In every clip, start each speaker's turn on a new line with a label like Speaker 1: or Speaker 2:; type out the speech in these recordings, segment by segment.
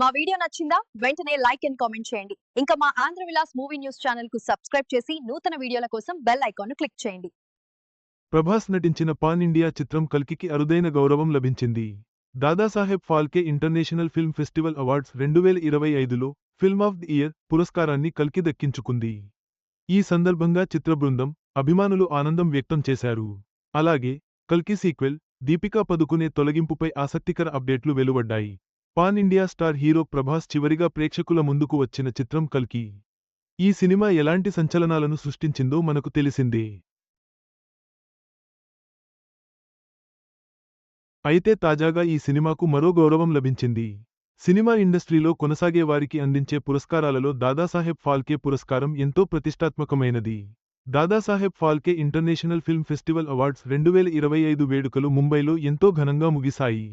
Speaker 1: మా వీడియో నచ్చిందా? వెంటనే లైక్ అండ్ కామెంట్ చేయండి. ఇంకా మా ఆంధ్ర విలాస్ మూవీ న్యూస్ ఛానల్కు సబ్స్క్రైబ్ చేసి నూతన వీడియోల కోసం బెల్ ఐకాన్ను క్లిక్ చేయండి.
Speaker 2: ప్రభాస్ నటించిన పాన్ ఇండియా చిత్రం కల్కికి అరుదైన గౌరవం లభించింది. Dadasaheb Phalke international film festival awards రెండు వేల ఇరవై ఐదులో ఫిల్మ్ ఆఫ్ ది ఇయర్ పురస్కారాన్ని కల్కి దక్కించుకుంది. ఈ సందర్భంగా చిత్ర బృందం అభిమానులు ఆనందం వ్యక్తం చేశారు. అలాగే కల్కి సీక్వెల్ దీపికా పదుకునే తొలగింపుపై ఆసక్తికర అప్డేట్లు వెలువడ్డాయి. Pan India star hero Prabhas చివరిగా ప్రేక్షకుల ముందుకు వచ్చిన చిత్రం కల్కి. ఈ సినిమా ఎలాంటి సంచలనాలను సృష్టించిందో మనకు తెలిసిందే. అయితే తాజాగా ఈ సినిమాకు మరో గౌరవం లభించింది. సినిమా ఇండస్ట్రీలో కొనసాగే వారికి అందించే పురస్కారాలలో దాదాసాహెబ్ ఫాల్కే పురస్కారం ఎంతో ప్రతిష్టాత్మకమైనది. Dadasaheb Phalke international film festival awards రెండు వేల ఇరవై ఐదు వేడుకలు ముంబైలో ఎంతో ఘనంగా ముగిశాయి.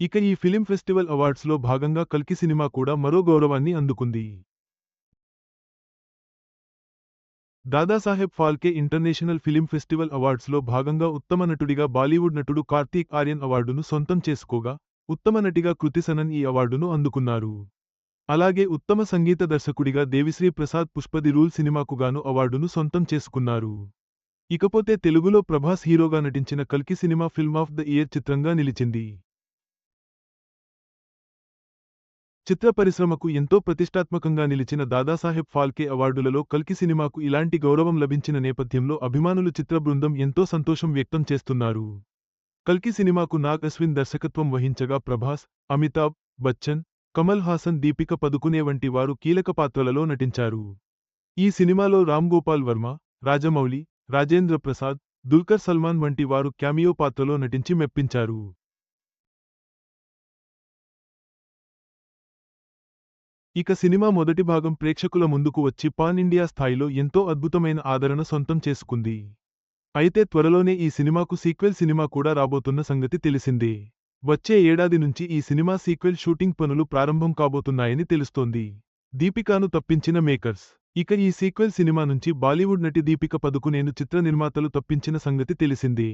Speaker 2: ఇక ఈ ఫిలిం ఫెస్టివల్ అవార్డ్స్లో భాగంగా కల్కి సినిమా కూడా మరో గౌరవాన్ని అందుకుంది. Dadasaheb Phalke international film festival అవార్డ్స్లో భాగంగా ఉత్తమ నటుడిగా బాలీవుడ్ నటుడు కార్తీక్ ఆర్యన్ అవార్డును సొంతం చేసుకోగా ఉత్తమ నటిగా కృతిసనన్ ఈ అవార్డును అందుకున్నారు. అలాగే ఉత్తమ సంగీత దర్శకుడిగా దేవిశ్రీ ప్రసాద్ పుష్పది రూల్ సినిమాకుగాను అవార్డును సొంతం చేసుకున్నారు. ఇకపోతే తెలుగులో ప్రభాస్ హీరోగా నటించిన కల్కి cinema film of the year చిత్రంగా నిలిచింది. చిత్ర పరిశ్రమకు ఎంతో ప్రతిష్టాత్మకంగా నిలిచిన దాదాసాహెబ్ ఫాల్కే అవార్డులలో కల్కి సినిమాకు ఇలాంటి గౌరవం లభించిన నేపథ్యంలో అభిమానులు చిత్ర బృందం ఎంతో సంతోషం వ్యక్తం చేస్తున్నారు. కల్కి సినిమాకు నాగ్ అశ్విన్ దర్శకత్వం వహించగా ప్రభాస్ అమితాబ్ బచ్చన్ కమల్ హాసన్ దీపిక పదుకునే వంటి వారు కీలక పాత్రలలో నటించారు. ఈ సినిమాలో రామ్ గోపాల్ వర్మ రాజమౌళి రాజేంద్ర ప్రసాద్ దుల్కర్ సల్మాన్ వంటి వారు క్యామియో పాత్రలో నటించి మెప్పించారు. ఇక సినిమా మొదటి భాగం ప్రేక్షకుల ముందుకు వచ్చి పాన్ ఇండియా స్థాయిలో ఎంతో అద్భుతమైన ఆదరణ సొంతం చేసుకుంది. అయితే త్వరలోనే ఈ సినిమాకు సీక్వెల్ సినిమా కూడా రాబోతున్న సంగతి తెలిసిందే. వచ్చే ఏడాది నుంచి ఈ సినిమా సీక్వెల్ షూటింగ్ పనులు ప్రారంభం కాబోతున్నాయని తెలుస్తోంది. దీపికాను తప్పించిన మేకర్స్. ఇక ఈ సీక్వెల్ సినిమా నుంచి బాలీవుడ్ నటి దీపిక పదుకునేను చిత్ర నిర్మాతలు తప్పించిన సంగతి తెలిసిందే.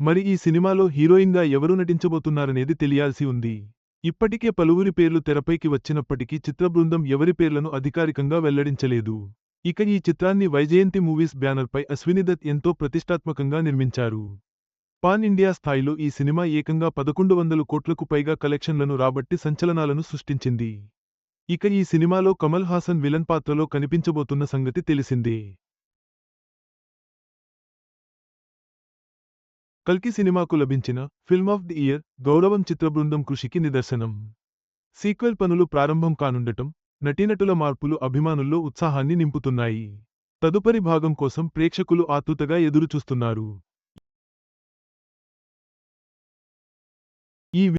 Speaker 2: మరి ఈ సినిమాలో హీరోయిన్గా ఎవరు నటించబోతున్నారనేది తెలియాల్సి ఉంది. ఇప్పటికే పలువురి పేర్లు తెరపైకి వచ్చినప్పటికీ చిత్రబృందం ఎవరి పేర్లను అధికారికంగా వెల్లడించలేదు. ఇక ఈ చిత్రాన్ని వైజయంతి మూవీస్ బ్యానర్పై అశ్వినిదత్ ఎంతో ప్రతిష్టాత్మకంగా నిర్మించారు. పాన్ ఇండియా స్థాయిలో ఈ సినిమా ఏకంగా పదకొండు వందలు కోట్లకు పైగా కలెక్షన్లను రాబట్టి సంచలనాలను సృష్టించింది. ఇక ఈ సినిమాలో కమల్ హాసన్ విలన్ పాత్రలో కనిపించబోతున్న సంగతి తెలిసిందే. కల్కి సినిమాకు లభించిన ఫిల్మ్ ఆఫ్ ది ఇయర్ గౌరవం చిత్రబృందం కృషికి నిదర్శనం. సీక్వెల్ పనులు ప్రారంభం కానుండటం నటీనటుల మార్పులు అభిమానుల్లో ఉత్సాహాన్ని నింపుతున్నాయి. తదుపరి భాగం కోసం ప్రేక్షకులు ఆతృతగా ఎదురుచూస్తున్నారు. ఈ